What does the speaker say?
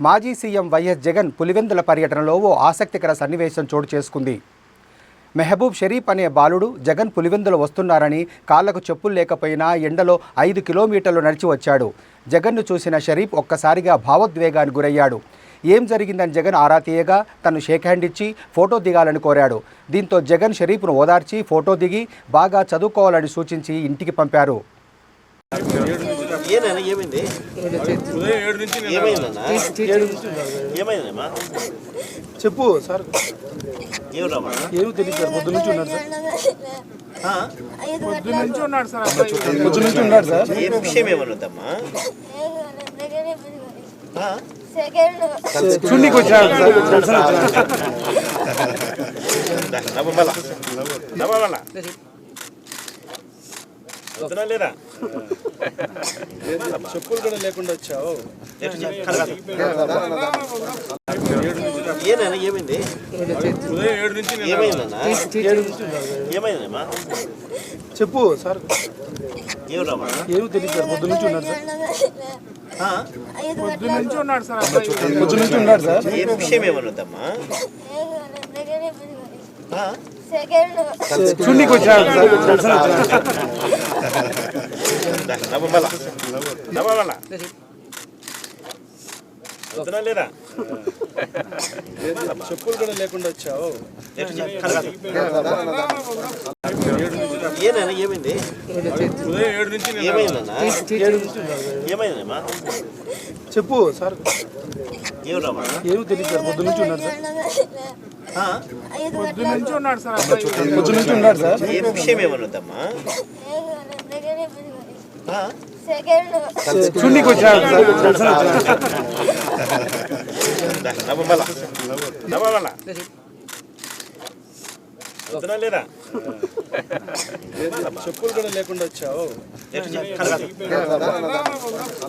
మాజీ CM YS Jagan Pulivendula పర్యటనలో ఓ ఆసక్తికర సన్నివేశం చోటు చేసుకుంది. మెహబూబ్ షరీఫ్ అనే బాలుడు జగన్ పులివెందులు వస్తున్నారని కాళ్ళకు చెప్పులు లేకపోయినా ఎండలో ఐదు కిలోమీటర్లు నడిచి వచ్చాడు. జగన్ను చూసిన షరీఫ్ ఒక్కసారిగా భావోద్వేగానికి గురయ్యాడు. ఏం జరిగిందని జగన్ ఆరా తీయగా తను షేక్ హ్యాండ్ ఇచ్చి ఫోటో దిగాలని కోరాడు. దీంతో జగన్ షరీఫ్ను ఓదార్చి ఫోటో దిగి బాగా చదువుకోవాలని సూచించి ఇంటికి పంపారు. ఏనైనా ఏమైంది? ఏమైందన్నా? ఏమైందమ్మా చెప్పు సార్. ఏమరామా ఏమో తెలియదు సార్ పొద్దు నుంచి ఉన్నాడు సార్. పొద్దు నుంచి ఉన్నాడు సార్ పొద్దు నుంచి ఉన్నాడు సార్. ఏ విషయం ఏమన్నదమ్మా? చూడనికి వచ్చినాడు సార్. నవ్వమల నవ్వమల వస్తున్నా లేదా చెప్పులు కూడా లేకుండా వచ్చావు. ఏమైంది? ఏమైందన్నా? ఏమైందమ్మా? చెప్పు సార్. ఏమో తెలియదు సార్? పొద్దు నుంచి ఉన్నాడు సార్. పొద్దు నుంచి ఉన్నాడు సార్ పొద్దు నుంచి ఉన్నాడు సార్. ఏ విషయం ఏమన్నదమ్మా? చూడనికి వచ్చినాడు సార్. నవ్వమల నవ్వమల వస్తున్నా లేదా చెప్పులు కూడా లేకుండా వచ్చావు ఏమైంది ఏమైందన్నా ఏమైందమ్మా చెప్పు సార్. ఏమరామా ఏమో తెలియదు సార్ పొద్దు నుంచి ఉన్నాడు సార్ పొద్దు నుంచి ఉన్నాడు సార్. పొద్దు నుంచి ఉన్నాడు సార్. ఏ విషయం ఏమన్నదమ్మా? చెప్పులు కూడా లేకుండా వచ్చావు.